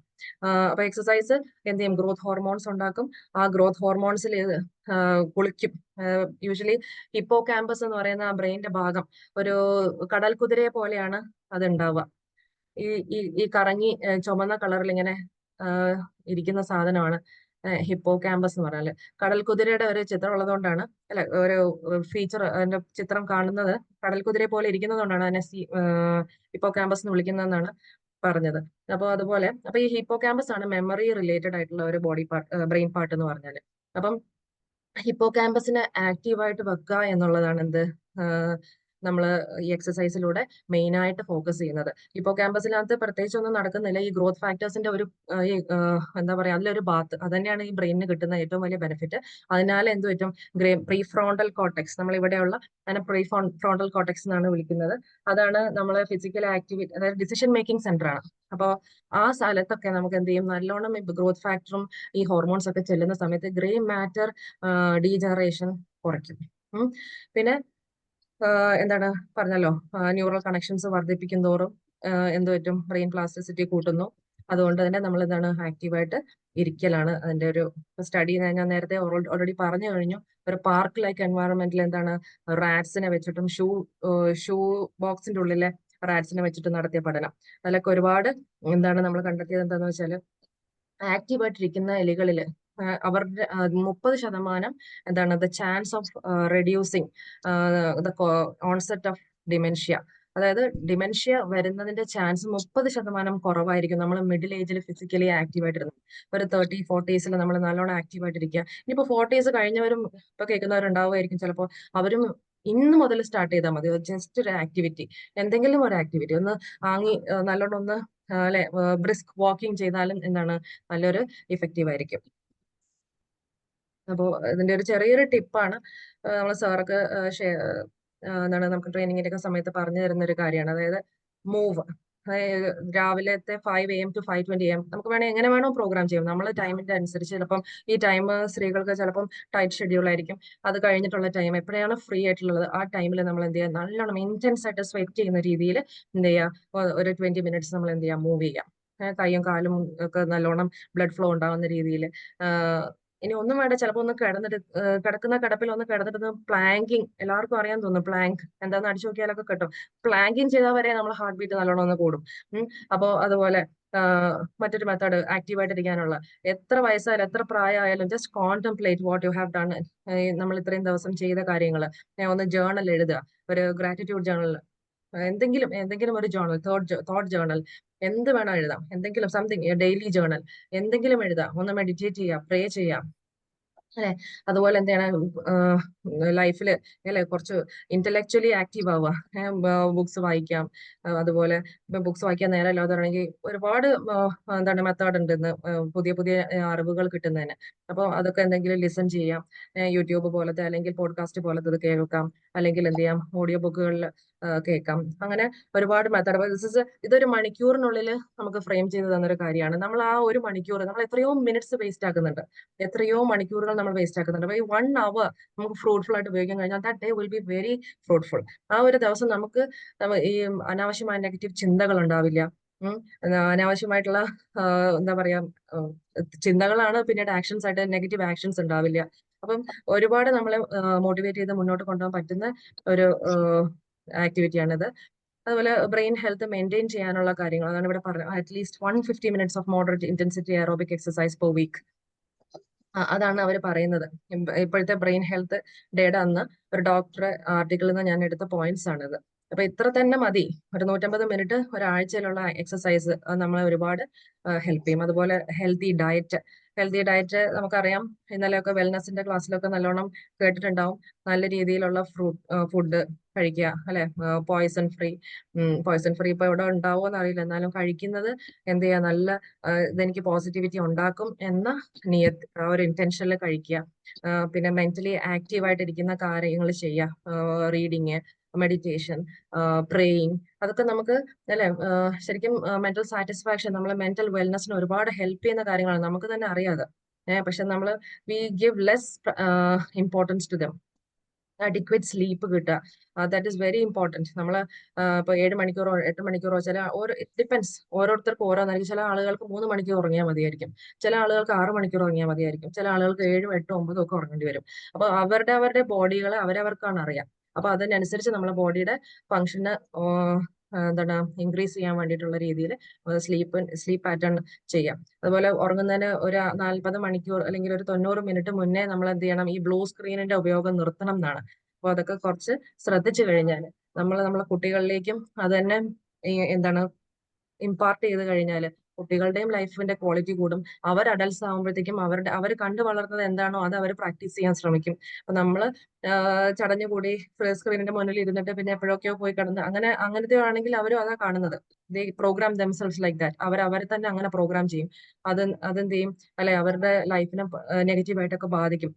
അപ്പൊ എക്സസൈസ് എന്ത് ചെയ്യും? ഗ്രോത്ത് ഹോർമോൺസ് ഉണ്ടാക്കും. ആ ഗ്രോത്ത് ഹോർമോൺസിൽ കുളിക്കും. യൂഷ്വലി ഹിപ്പോ ക്യാമ്പസ് എന്ന് പറയുന്ന ആ ബ്രെയിനിന്റെ ഭാഗം ഒരു കടൽ കുതിരയെ പോലെയാണ് അത് ഉണ്ടാവുക ഈ ഈ ഈ കറങ്ങി ചുമന്ന കളറിൽ ഇങ്ങനെ ഇരിക്കുന്ന സാധനമാണ്. ഹിപ്പോ ക്യാമ്പസ് എന്ന് പറഞ്ഞാൽ കടൽ കുതിരയുടെ ഒരു ചിത്രം ഉള്ളതുകൊണ്ടാണ് അല്ല? ഒരു ഫീച്ചർ അതിന്റെ ചിത്രം കാണുന്നത്. കടൽ കുതിരയെ പോലെ ഇരിക്കുന്നതുകൊണ്ടാണ് അതിനെ സി ഹിപ്പോ ക്യാമ്പസ് എന്ന് വിളിക്കുന്നതെന്നാണ് പറഞ്ഞത്. അപ്പോൾ അതുപോലെ അപ്പൊ ഈ ഹിപ്പോ ക്യാമ്പസ് ആണ് മെമ്മറി റിലേറ്റഡ് ആയിട്ടുള്ള ഒരു ബോഡി പാർട്ട് ബ്രെയിൻ പാർട്ട് എന്ന് പറഞ്ഞാൽ. അപ്പം ഹിപ്പോ ക്യാമ്പസിനെ ആക്റ്റീവായിട്ട് വെക്കുക എന്നുള്ളതാണ് എന്ത്? നമ്മൾ ഈ എക്സസൈസിലൂടെ മെയിൻ ആയിട്ട് ഫോക്കസ് ചെയ്യുന്നത്. ഇപ്പോ ക്യാമ്പസിനകത്ത് പ്രത്യേകിച്ച് ഒന്നും നടക്കുന്നില്ല. ഈ ഗ്രോത്ത് ഫാക്ടേഴ്സിന്റെ ഒരു എന്താ പറയാ അതിലൊരു ബാത്ത് അത് തന്നെയാണ് ഈ ബ്രെയിനിന് കിട്ടുന്ന ഏറ്റവും വലിയ ബെനിഫിറ്റ് അതിനാൽ എന്ത് പറ്റും? ഗ്രേ പ്രീ ഫ്രോണ്ടൽ കോട്ടക്സ് നമ്മൾ ഇവിടെയുള്ള അതിനെ പ്രീ ഫ്രോണ്ടൽ കോട്ടക്സ് എന്നാണ് വിളിക്കുന്നത്. അതാണ് നമ്മൾ ഫിസിക്കൽ ആക്ടിവിറ്റി അതായത് ഡിസിഷൻ മേക്കിംഗ് സെന്റർ ആണ്. അപ്പോൾ ആ സ്ഥലത്തൊക്കെ നമുക്ക് എന്ത് ചെയ്യും? നല്ലോണം ഗ്രോത്ത് ഫാക്ടറും ഈ ഹോർമോൺസ് ഒക്കെ ചെല്ലുന്ന സമയത്ത് ഗ്രേ മാറ്റർ ഡീജനറേഷൻ കുറയ്ക്കും. പിന്നെ എന്താണ് പറഞ്ഞല്ലോ ന്യൂറൽ കണക്ഷൻസ് വർദ്ധിപ്പിക്കും തോറും എന്ത് പറ്റും ബ്രെയിൻ പ്ലാസ്റ്റിസിറ്റി കൂട്ടുന്നു. അതുകൊണ്ട് തന്നെ നമ്മൾ എന്താണ് ആക്റ്റീവായിട്ട് ഇരിക്കലാണ്. അതിന്റെ ഒരു സ്റ്റഡി ഞാൻ നേരത്തെ ഓൾറെഡി പറഞ്ഞു കഴിഞ്ഞു. ഒരു പാർക്ക് ലൈക്ക് എൻവയറമെന്റിൽ എന്താണ് റാറ്റ്സിനെ വെച്ചിട്ടും ഷൂ ഷൂ ബോക്സിന്റെ ഉള്ളിലെ റാറ്റ്സിനെ വെച്ചിട്ട് നടത്തിയ പഠനം. അതിലൊക്കെ ഒരുപാട് എന്താണ് നമ്മൾ കണ്ടെത്തിയത് എന്താണെന്ന് വെച്ചാൽ ആക്റ്റീവായിട്ടിരിക്കുന്ന എലികളിൽ ആഹ് അവരുടെ മുപ്പത് ശതമാനം എന്താണ് the chance of reducing the onset of dementia അതായത് ഡിമെൻഷ്യ വരുന്നതിന്റെ ചാൻസ് മുപ്പത് ശതമാനം കുറവായിരിക്കും. നമ്മൾ മിഡിൽ ഏജിൽ ഫിസിക്കലി ആക്റ്റീവ് ആയിട്ടിരുന്നത്. ഒരു തേർട്ടി ഫോർട്ടീസിൽ നമ്മൾ നല്ലോണം ആക്റ്റീവ് ആയിട്ടിരിക്കുക. ഇനിയിപ്പോ ഫോർട്ടീസ് കഴിഞ്ഞവരും ഇപ്പൊ കേൾക്കുന്നവരുണ്ടാവുമായിരിക്കും ചിലപ്പോൾ അവരും ഇന്ന് മുതൽ സ്റ്റാർട്ട് ചെയ്താൽ മതി. ജസ്റ്റ് ഒരു ആക്ടിവിറ്റി എന്തെങ്കിലും ഒരു ആക്ടിവിറ്റി ഒന്ന് ആങ്ങി നല്ലോണം ഒന്ന് അല്ലെ ബ്രിസ്ക് വാക്കിംഗ് ചെയ്താലും എന്താണ് നല്ലൊരു ഇഫക്റ്റീവ് ആയിരിക്കും. അപ്പോൾ ഇതിന്റെ ഒരു ചെറിയൊരു ടിപ്പാണ് നമ്മൾ സാറൊക്കെ എന്താണ് നമുക്ക് ട്രെയിനിങ്ങിന്റെ ഒക്കെ സമയത്ത് പറഞ്ഞു തരുന്ന ഒരു കാര്യമാണ്. അതായത് മൂവ് രാവിലത്തെ five M to five twenty M നമുക്ക് വേണേൽ എങ്ങനെ വേണോ പ്രോഗ്രാം ചെയ്യാം. നമ്മൾ ടൈമിന്റെ അനുസരിച്ച് ചിലപ്പം ഈ ടൈം സ്ത്രീകൾക്ക് ചിലപ്പം ടൈറ്റ് ഷെഡ്യൂൾ ആയിരിക്കും. അത് കഴിഞ്ഞിട്ടുള്ള ടൈം എപ്പോഴാണ് ഫ്രീ ആയിട്ടുള്ളത് ആ ടൈമിൽ നമ്മൾ എന്ത് ചെയ്യുക നല്ലോണം ഇന്റൻസ് ആയിട്ട് സ്വെറ്റ് ചെയ്യുന്ന രീതിയിൽ എന്ത് ചെയ്യുക ഒരു ട്വന്റി മിനിറ്റ്സ് നമ്മൾ എന്ത് ചെയ്യുക മൂവ് ചെയ്യാം. കൈയും കാലും ഒക്കെ നല്ലോണം ബ്ലഡ് ഫ്ലോ ഉണ്ടാവുന്ന രീതിയിൽ ഇനി ഒന്നും വേണ്ട ചിലപ്പോൾ ഒന്ന് കിടന്നിട്ട് കിടക്കുന്ന കിടപ്പിൽ ഒന്ന് കിടന്നിട്ട് പ്ലാങ്കിങ് എല്ലാവർക്കും അറിയാൻ തോന്നും പ്ലാങ്ക് എന്താന്ന് അടിച്ചു നോക്കിയാലൊക്കെ കിട്ടും. പ്ലാങ്കിങ് ചെയ്താൽ വരെ നമ്മൾ ഹാർട്ട് ബീറ്റ് നല്ലോണം ഒന്ന് കൂടും. അപ്പോൾ അപ്പോ അതുപോലെ മറ്റൊരു മെത്തേഡ് ആക്റ്റീവായിട്ട് ഇരിക്കാനുള്ള എത്ര വയസ്സായാലും എത്ര പ്രായമായാലും just contemplate what you have done നമ്മൾ ഇത്രയും ദിവസം ചെയ്ത കാര്യങ്ങൾ ഒന്ന് ജേണൽ എഴുതുക. ഒരു ഗ്രാറ്റിറ്റ്യൂഡ് ജേണൽ എന്തെങ്കിലും എന്തെങ്കിലും ഒരു ജേണൽ തോട്ട് തോട്ട് ജേണൽ എന്ത് വേണം എഴുതാം. എന്തെങ്കിലും സംതിങ് ഡെയിലി ജേണൽ എന്തെങ്കിലും എഴുതാം. ഒന്ന് മെഡിറ്റേറ്റ് ചെയ്യാം പ്രേ ചെയ്യാം അല്ലെ? അതുപോലെ എന്താണ്? ലൈഫിൽ അല്ലെ? കുറച്ച് ഇന്റലക്ച്വലി ആക്റ്റീവ് ആവുക. ബുക്സ് വായിക്കാം. അതുപോലെ ബുക്സ് വായിക്കാൻ നേരമില്ലാതാണെങ്കിൽ ഒരുപാട് എന്താണ് മെത്തേഡ് ഉണ്ട് ഇന്ന്. പുതിയ പുതിയ അറിവുകൾ കിട്ടുന്നതിന്. അപ്പോൾ അതൊക്കെ എന്തെങ്കിലും ലിസൺ ചെയ്യാം. യൂട്യൂബ് പോലത്തെ അല്ലെങ്കിൽ പോഡ്കാസ്റ്റ് പോലത്തെ കേൾക്കാം. അല്ലെങ്കിൽ എന്ത് ചെയ്യാം? ഓഡിയോ ബുക്കുകളിൽ കേൾക്കാം. അങ്ങനെ ഒരുപാട് മെത്തേഡ് ദിസ് ഇതൊരു മണിക്കൂറിനുള്ളിൽ നമുക്ക് ഫ്രെയിം ചെയ്ത് തന്നൊരു കാര്യമാണ്. നമ്മൾ ആ ഒരു മണിക്കൂർ നമ്മൾ എത്രയോ മിനിറ്റ്സ് വേസ്റ്റ് ആക്കുന്നുണ്ട്. എത്രയോ മണിക്കൂറുകൾ നമ്മൾ വേസ്റ്റ് ആക്കുന്നുണ്ട്. അപ്പൊ ഈ വൺ അവർ നമുക്ക് ഫ്രൂട്ട്ഫുൾ ആയിട്ട് ഉപയോഗിക്കാൻ കഴിഞ്ഞാൽ that day will be very fruitful ആ ഒരു ദിവസം നമുക്ക് ഈ അനാവശ്യമായ നെഗറ്റീവ് ചിന്തകൾ ഉണ്ടാവില്ല. അനാവശ്യമായിട്ടുള്ള എന്താ പറയാ ചിന്തകളാണ് പിന്നീട് ആക്ഷൻസ് ആയിട്ട് നെഗറ്റീവ് ആക്ഷൻസ് ഉണ്ടാവില്ല. അപ്പം ഒരുപാട് നമ്മളെ മോട്ടിവേറ്റ് ചെയ്ത് മുന്നോട്ട് കൊണ്ടുപോകാൻ പറ്റുന്ന ഒരു ആക്ടിവിറ്റിയാണിത് അതുപോലെ ബ്രെയിൻ ഹെൽത്ത് മെയിന്റെയിൻ ചെയ്യാനുള്ള കാര്യങ്ങൾ അതാണ് ഇവിടെ പറഞ്ഞത്. At least one fifty minutes of moderate intensity aerobic exercise per week അതാണ് അവർ പറയുന്നത്. ഇപ്പോഴത്തെ ബ്രെയിൻ ഹെൽത്ത് ഡേഡ് അന്ന് ഒരു ഡോക്ടറെ ആർട്ടിക്കിളിൽ നിന്ന് ഞാൻ എടുത്ത പോയിന്റ്സ് ആണിത്. അപ്പൊ ഇത്ര തന്നെ മതി. ഒരു നൂറ്റമ്പത് മിനിറ്റ് ഒരാഴ്ചയിലുള്ള എക്സസൈസ് നമ്മളെ ഒരുപാട് ഹെൽപ്പ് ചെയ്യും. അതുപോലെ ഹെൽത്തി ഡയറ്റ് ഹെൽത്തി ഡയറ്റ് നമുക്കറിയാം. ഇന്നലെയൊക്കെ വെൽനസിന്റെ ക്ലാസ്സിലൊക്കെ നല്ലോണം കേട്ടിട്ടുണ്ടാവും. നല്ല രീതിയിലുള്ള ഫ്രൂട്ട് ഫുഡ് കഴിക്കുക അല്ലെ? പോയിസൺ ഫ്രീ പോയിസൺ ഫ്രീ ഇപ്പൊ ഇവിടെ ഉണ്ടാവുമോ എന്നറിയില്ല. എന്നാലും കഴിക്കുന്നത് എന്ത് ചെയ്യാ നല്ല ഇതെനിക്ക് പോസിറ്റിവിറ്റി ഉണ്ടാക്കും എന്ന നിയ ഒരു ഇന്റൻഷനിൽ കഴിക്കുക. പിന്നെ മെന്റലി ആക്റ്റീവ് ആയിട്ടിരിക്കുന്ന കാര്യങ്ങൾ ചെയ്യുക. റീഡിങ് മെഡിറ്റേഷൻ പ്രേയിങ് അതൊക്കെ നമുക്ക് അല്ലെ ശരിക്കും മെന്റൽ സാറ്റിസ്ഫാക്ഷൻ നമ്മളെ മെന്റൽ വെൽനെസ്സിന് ഒരുപാട് ഹെൽപ്പ് ചെയ്യുന്ന കാര്യങ്ങളാണ്. നമുക്ക് തന്നെ അറിയാതെ. ഏഹ് പക്ഷെ നമ്മൾ we give less importance to them adequate sleep കിട്ടുക. ദാറ്റ് ഈസ് വെരി ഇമ്പോർട്ടന്റ് നമ്മൾ ഇപ്പോൾ ഏഴ് മണിക്കൂറോ എട്ട് മണിക്കൂറോ ചില ഓരോ ഡിപ്പെൻസ് ഓരോരുത്തർക്കും ഓരോന്നായിരിക്കും. ചില ആളുകൾക്ക് മൂന്ന് മണിക്കൂർ ഉറങ്ങിയാൽ മതിയായിരിക്കും. ചില ആളുകൾക്ക് ആറ് മണിക്കൂർ ഉറങ്ങിയാൽ മതിയായിരിക്കും. ചില ആളുകൾക്ക് ഏഴും എട്ടും ഒമ്പതും ഒക്കെ ഉറങ്ങേണ്ടി വരും. അപ്പോൾ അവരുടെ അവരുടെ ബോഡികളെ അവരവർക്കാണ് അറിയാം. അപ്പൊ അതിനനുസരിച്ച് നമ്മളെ ബോഡിയുടെ ഫങ്ഷന് എന്താണ് ഇൻക്രീസ് ചെയ്യാൻ വേണ്ടിയിട്ടുള്ള രീതിയിൽ സ്ലീപ്പ് സ്ലീപ്പ് പാറ്റേൺ ചെയ്യാം. അതുപോലെ ഉറങ്ങുന്നതിന് ഒരു നാൽപ്പത് മണിക്കൂർ അല്ലെങ്കിൽ ഒരു തൊണ്ണൂറ് മിനിറ്റ് മുന്നേ നമ്മൾ എന്ത് ചെയ്യണം? ഈ ബ്ലൂ സ്ക്രീനിന്റെ ഉപയോഗം നിർത്തണം എന്നാണ്. അപ്പൊ അതൊക്കെ കുറച്ച് ശ്രദ്ധിച്ചു കഴിഞ്ഞാൽ നമ്മൾ നമ്മളെ കുട്ടികളിലേക്കും അത് തന്നെ എന്താണ് ഇമ്പാർട്ട് ചെയ്ത് കഴിഞ്ഞാൽ കുട്ടികളുടെയും ലൈഫിന്റെ ക്വാളിറ്റി കൂടും. അവർ അഡൽസ് ആകുമ്പോഴത്തേക്കും അവരുടെ അവർ കണ്ടു വളർന്നത് എന്താണോ അത് അവർ പ്രാക്ടീസ് ചെയ്യാൻ ശ്രമിക്കും. അപ്പൊ നമ്മൾ ചടഞ്ഞു കൂടി സ്ക്രീനിന്റെ മുന്നിൽ ഇരുന്നിട്ട് പിന്നെ എപ്പോഴൊക്കെയോ പോയി കിടന്ന് അങ്ങനെ അങ്ങനത്തെ ആണെങ്കിൽ അവരും അതാ കാണുന്നത്. പ്രോഗ്രാം ദംസെൽസ് ലൈക്ക് ദാറ്റ് അവർ അവരെ തന്നെ അങ്ങനെ പ്രോഗ്രാം ചെയ്യും. അത് അതെന്ത് ചെയ്യും? അല്ലെ അവരുടെ ലൈഫിനെ നെഗറ്റീവായിട്ടൊക്കെ ബാധിക്കും.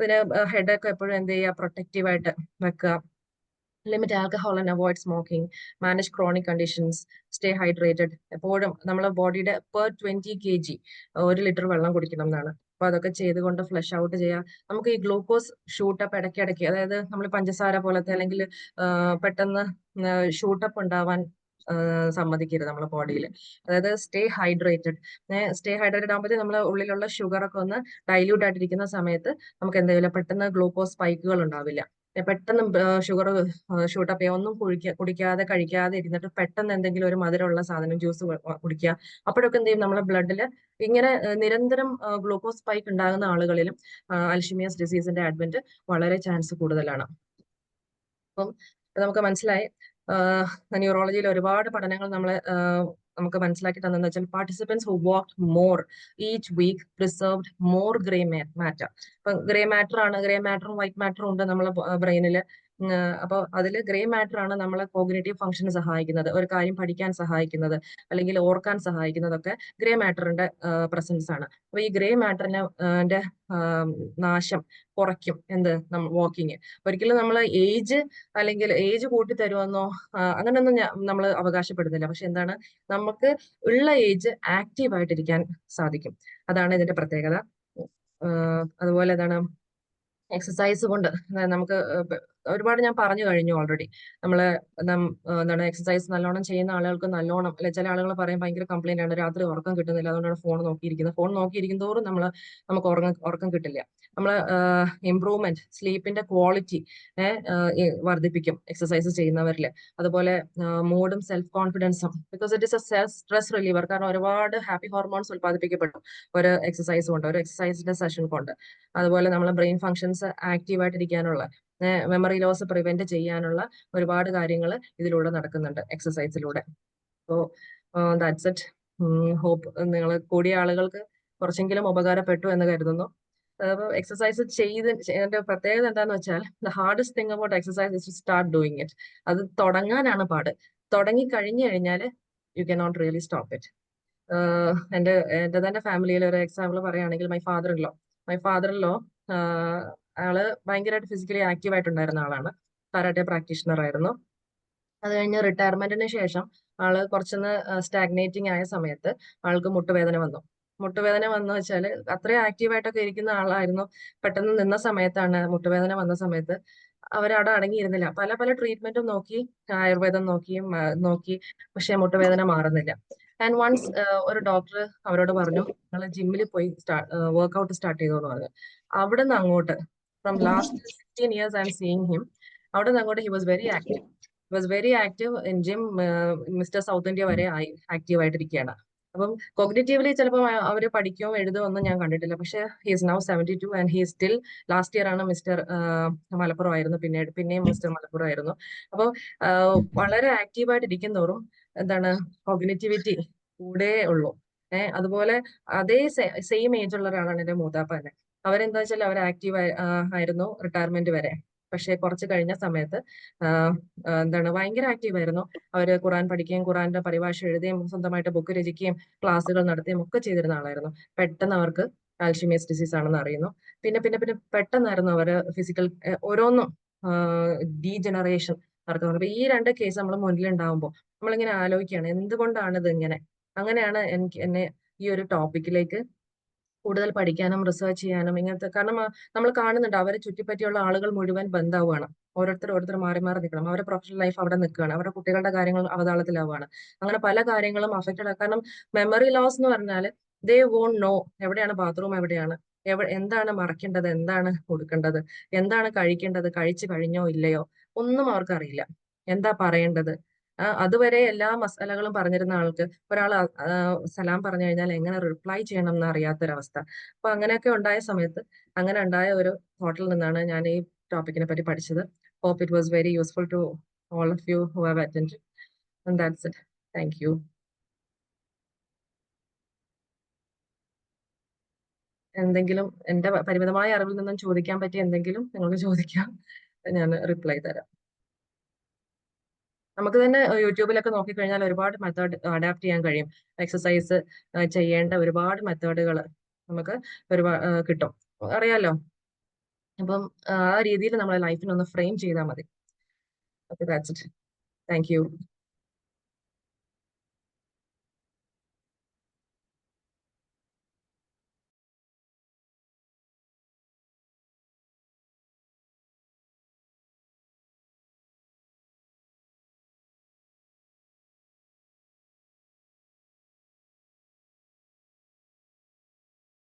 പിന്നെ ഹെഡ് ഒക്കെ എപ്പോഴും എന്ത് ചെയ്യുക? പ്രൊട്ടക്റ്റീവ് ആയിട്ട് വെക്കുക. Limit alcohol and avoid smoking manage chronic conditions stay hydrated എപ്പോഴും നമ്മളെ ബോഡിയുടെ പെർ ട്വന്റി കെ ജി ഒരു ലിറ്റർ വെള്ളം കുടിക്കണം എന്നാണ്. അപ്പൊ അതൊക്കെ ചെയ്തുകൊണ്ട് ഫ്ലഷ് ഔട്ട് ചെയ്യുക നമുക്ക് ഈ ഗ്ലൂക്കോസ് ഷൂട്ടപ്പ് ഇടയ്ക്കിടയ്ക്ക് അതായത് നമ്മൾ പഞ്ചസാര പോലത്തെ അല്ലെങ്കിൽ പെട്ടെന്ന് ഷൂട്ടപ്പ് ഉണ്ടാവാൻ സമ്മതിക്കരുത് നമ്മുടെ ബോഡിയിൽ അതായത് സ്റ്റേ ഹൈഡ്രേറ്റഡ് സ്റ്റേ ഹൈഡ്രേറ്റഡ് ആകുമ്പോഴത്തേക്ക് നമ്മളെ ഉള്ളിലുള്ള ഷുഗർ ഒക്കെ ഒന്ന് ഡൈല്യൂട്ട് ആയിട്ടിരിക്കുന്ന സമയത്ത് നമുക്ക് എന്തെങ്കിലും പെട്ടെന്ന് ഗ്ലൂക്കോസ് സ്പൈക്കുകൾ ഉണ്ടാവില്ല. പെട്ടെന്ന് ഷുഗർ ഷൂട്ടപ്പ് ചെയ്യുക ഒന്നും കുഴിക്കുക കുടിക്കാതെ കഴിക്കാതെ ഇരുന്നിട്ട് പെട്ടെന്ന് എന്തെങ്കിലും ഒരു മധുരമുള്ള സാധനം ജ്യൂസ് കുടിക്കുക. അപ്പോഴൊക്കെ എന്ത് ചെയ്യും നമ്മുടെ ബ്ലഡിൽ ഇങ്ങനെ നിരന്തരം ഗ്ലൂക്കോസ് സ്പൈക്ക് ഉണ്ടാകുന്ന ആളുകളിലും അൽഷിമിയസ് ഡിസീസിന്റെ അഡ്മിറ്റ് വളരെ ചാൻസ് കൂടുതലാണ്. അപ്പം നമുക്ക് മനസ്സിലായി ന്യൂറോളജിയിൽ ഒരുപാട് പഠനങ്ങൾ നമ്മളെ നമുക്ക് മനസ്സിലാക്കി തന്നെന്ന് വെച്ചാൽ participants who walk more each week preserved more grey matter ഇപ്പൊ ഗ്രേ മാറ്റർ ആണ് ഗ്രേ മാറ്ററും വൈറ്റ് മാറ്ററും ഉണ്ട് നമ്മളെ ബ്രെയിനിൽ അപ്പോൾ അതിൽ ഗ്രേ മാറ്റർ ആണ് നമ്മളെ കോഗ്നേറ്റീവ് ഫംഗ്ഷന് സഹായിക്കുന്നത്. ഒരു കാര്യം പഠിക്കാൻ സഹായിക്കുന്നത് അല്ലെങ്കിൽ ഓർക്കാൻ സഹായിക്കുന്നതൊക്കെ ഗ്രേ മാറ്ററിന്റെ പ്രസൻസ് ആണ് അപ്പൊ ഈ ഗ്രേ മാറ്ററിന്റെ നാശം കുറയ്ക്കും. എന്ത്? വാക്കിങ്. ഒരിക്കലും നമ്മൾ ഏജ് അല്ലെങ്കിൽ ഏജ് കൂട്ടി തരുമെന്നോ അങ്ങനെയൊന്നും നമ്മൾ അവകാശപ്പെടുന്നില്ല. പക്ഷെ എന്താണ്? നമുക്ക് ഉള്ള ഏജ് ആക്റ്റീവ് ആയിട്ടിരിക്കാൻ സാധിക്കും. അതാണ് ഇതിന്റെ പ്രത്യേകത. അതുപോലെ എന്താണ്? എക്സസൈസ് കൊണ്ട് നമുക്ക് ഒരുപാട് ഞാൻ പറഞ്ഞു കഴിഞ്ഞു ഓൾറെഡി നമ്മൾ എന്താണ് എക്സസൈസ് നല്ലോണം ചെയ്യുന്ന ആളുകൾക്ക് നല്ലോണം അല്ലെ ചില ആളുകൾ പറയും ഭയങ്കര കംപ്ലൈന്റ് ആണ് രാത്രി ഉറക്കം കിട്ടുന്നില്ല അതുകൊണ്ടാണ് ഫോൺ നോക്കിയിരിക്കുന്നത്. ഫോൺ നോക്കിയിരിക്കും തോറും നമ്മൾ നമുക്ക് ഉറക്കം ഉറക്കം കിട്ടില്ല. നമ്മൾ ഇംപ്രൂവ്മെന്റ് സ്ലീപ്പിന്റെ ക്വാളിറ്റി വർദ്ധിപ്പിക്കും എക്സസൈസ് ചെയ്യുന്നവരിൽ അതുപോലെ മൂഡും self കോൺഫിഡൻസും because it is a stress reliever കാരണം ഒരുപാട് ഹാപ്പി ഹോർമോൺസ് ഉത്പാദിപ്പിക്കപ്പെടും ഒരു എക്സസൈസ് കൊണ്ട് ഒരു എക്സസൈസിന്റെ സെഷൻ കൊണ്ട്. അതുപോലെ നമ്മളെ ബ്രെയിൻ ഫങ്ഷൻസ് ആക്റ്റീവ് ആയിട്ടിരിക്കാനുള്ള മെമ്മറി ലോസ് പ്രിവെന്റ് ചെയ്യാനുള്ള ഒരുപാട് കാര്യങ്ങൾ ഇതിലൂടെ നടക്കുന്നുണ്ട് എക്സസൈസിലൂടെ സോ ദാറ്റ്സ് ഇറ്റ് ഹോപ്പ് നിങ്ങൾ കൂടിയ ആളുകൾക്ക് കുറച്ചെങ്കിലും ഉപകാരപ്പെട്ടു എന്ന് കരുതുന്നു. എക്സസൈസ് ചെയ്ത് എന്റെ പ്രത്യേകത എന്താന്ന് വെച്ചാൽ the hardest thing about exercise is to start doing it അത് തുടങ്ങാനാണ് പാട്. തുടങ്ങി കഴിഞ്ഞു കഴിഞ്ഞാൽ you can not really stop it എന്റെ എന്റെ തന്നെ ഫാമിലിയിൽ ഒരു എക്സാമ്പിൾ പറയുകയാണെങ്കിൽ my father in law my father in law ആൾ ഭയങ്കരമായിട്ട് ഫിസിക്കലി ആക്റ്റീവ് ആയിട്ടുണ്ടായിരുന്ന ആളാണ്. കരാട്ടെ പ്രാക്ടീഷണർ ആയിരുന്നു. അത് കഴിഞ്ഞ് റിട്ടയർമെന്റിന് ശേഷം ആൾ കുറച്ചൊന്ന് സ്റ്റാഗ്നേറ്റിംഗ് ആയ സമയത്ത് ആൾക്ക് മുട്ടുവേദന വന്നു. മുട്ടുവേദന വന്നു വെച്ചാൽ അത്രയും ആക്റ്റീവായിട്ടൊക്കെ ഇരിക്കുന്ന ആളായിരുന്നു. പെട്ടെന്ന് നിന്ന സമയത്താണ് മുട്ടുവേദന വന്ന സമയത്ത് അവരവിടെ അടങ്ങിയിരുന്നില്ല. പല പല ട്രീറ്റ്മെന്റും നോക്കി ആയുർവേദം നോക്കിയും നോക്കി പക്ഷെ മുട്ടുവേദന മാറുന്നില്ല. ആൻഡ് വൺസ് ഒരു ഡോക്ടർ അവരോട് പറഞ്ഞു നിങ്ങൾ ജിമ്മിൽ പോയി സ്റ്റാർട്ട് ചെയ്തു എന്ന് പറഞ്ഞു. അവിടെ നിന്ന് അങ്ങോട്ട് from last fifteen years I am seeing him അവിടെ നിന്ന് അങ്ങോട്ട് he was very active was very active in gym mister South India വരെ ആക്റ്റീവ് ആയിട്ടിരിക്കുകയാണ്. അപ്പം കോഗ്നേറ്റീവ്ലി ചിലപ്പോൾ അവർ പഠിക്കുകയോ എഴുതുകയോ ഒന്നും ഞാൻ കണ്ടിട്ടില്ല. പക്ഷേ he is now seventy two and he still last year ആണ് മിസ്റ്റർ മലപ്പുറം ആയിരുന്നു. പിന്നീട് പിന്നെയും മിസ്റ്റർ മലപ്പുറം ആയിരുന്നു. അപ്പോൾ വളരെ ആക്റ്റീവായിട്ട് ഇരിക്കുന്നതോറും എന്താണ് കോഗ്നേറ്റിവിറ്റി കൂടെ ഉള്ളൂ. ഏഹ് അതുപോലെ അതേ സെയിം ഏജ് ഉള്ള ഒരാളാണ് എന്റെ മൂത്താപ്പ തന്നെ. അവരെന്താ വെച്ചാൽ അവർ ആക്റ്റീവ് ആയിരുന്നു റിട്ടയർമെന്റ് വരെ. പക്ഷെ കുറച്ച് കഴിഞ്ഞ സമയത്ത് എന്താണ് ഭയങ്കര ആക്റ്റീവ് ആയിരുന്നു. അവർ ഖുറാൻ പഠിക്കുകയും ഖുറാന്റെ പരിഭാഷ എഴുതുകയും സ്വന്തമായിട്ട് ബുക്ക് രചിക്കുകയും ക്ലാസ്സുകൾ നടത്തുകയും ഒക്കെ ചെയ്തിരുന്ന ആളായിരുന്നു. പെട്ടെന്ന് അവർക്ക് ആൽഷിമിയസ് ഡിസീസ് ആണെന്ന് അറിയുന്നു. പിന്നെ പിന്നെ പിന്നെ പെട്ടെന്നായിരുന്നു അവർ ഫിസിക്കൽ ഓരോന്നും ഡീജനറേഷൻ നടക്കുന്നത്. ഈ രണ്ട് കേസ് നമ്മൾ മുന്നിൽ ഉണ്ടാവുമ്പോൾ നമ്മളിങ്ങനെ ആലോചിക്കുകയാണ് എന്തുകൊണ്ടാണ് ഇത് ഇങ്ങനെ അങ്ങനെയാണ് എനിക്ക് എന്നെ ഈ ഒരു ടോപ്പിക്കിലേക്ക് കൂടുതൽ പഠിക്കാനും റിസർച്ച് ചെയ്യാനും ഇങ്ങനത്തെ കാരണം നമ്മൾ കാണുന്നുണ്ട് അവരെ ചുറ്റിപ്പറ്റിയുള്ള ആളുകൾ മുഴുവൻ ബന്ധാവുകയാണ് ഓരോരുത്തർ ഓരോരുത്തർ മാറി മാറി നിൽക്കണം അവരുടെ പ്രൊഫഷണൽ ലൈഫ് അവിടെ നിൽക്കുകയാണ്. അവരുടെ കുട്ടികളുടെ കാര്യങ്ങൾ അവതാളത്തിലാവുകയാണ് അങ്ങനെ പല കാര്യങ്ങളും അഫക്റ്റഡ് കാരണം മെമ്മറി ലോസ് എന്ന് പറഞ്ഞാൽ ദേ വോണ്ട് നോ എവിടെയാണ് ബാത്റൂം എവിടെയാണ് എവിടെ എന്താണ് മറക്കേണ്ടത് എന്താണ് കൊടുക്കേണ്ടത് എന്താണ് കഴിക്കേണ്ടത് കഴിച്ചു കഴിഞ്ഞോ ഇല്ലയോ ഒന്നും അവർക്കറിയില്ല എന്താ പറയേണ്ടത്? അതുവരെ എല്ലാ മസാലകളും പറഞ്ഞിരുന്ന ആൾക്ക്. ഒരാൾ സലാം പറഞ്ഞു കഴിഞ്ഞാൽ എങ്ങനെ റിപ്ലൈ ചെയ്യണം എന്ന് അറിയാത്തൊരവസ്ഥ അപ്പൊ അങ്ങനെയൊക്കെ ഉണ്ടായ സമയത്ത് അങ്ങനെ ഉണ്ടായ ഒരു ഹോട്ടലിൽ നിന്നാണ് ഞാൻ ഈ ടോപ്പിക്കിനെ പറ്റി പഠിച്ചത്. Hope it was very useful to all of you who have attend and that's it thank you എന്തെങ്കിലും എന്റെ പരിമിതമായ അറിവിൽ നിന്നും ചോദിക്കാൻ പറ്റിയ എന്തെങ്കിലും നിങ്ങൾക്ക് ചോദിക്കാം. ഞാൻ റിപ്ലൈ തരാം. നമുക്ക് തന്നെ യൂട്യൂബിലൊക്കെ നോക്കിക്കഴിഞ്ഞാൽ ഒരുപാട് മെത്തേഡ് അഡാപ്റ്റ് ചെയ്യാൻ കഴിയും. എക്സസൈസ് ചെയ്യേണ്ട ഒരുപാട് മെത്തേഡുകൾ നമുക്ക് ഒരുപാട് കിട്ടും. അറിയാലോ? അപ്പം ആ രീതിയിൽ നമ്മളെ ലൈഫിനൊന്ന് ഫ്രെയിം ചെയ്താൽ മതി. Okay that's it thank you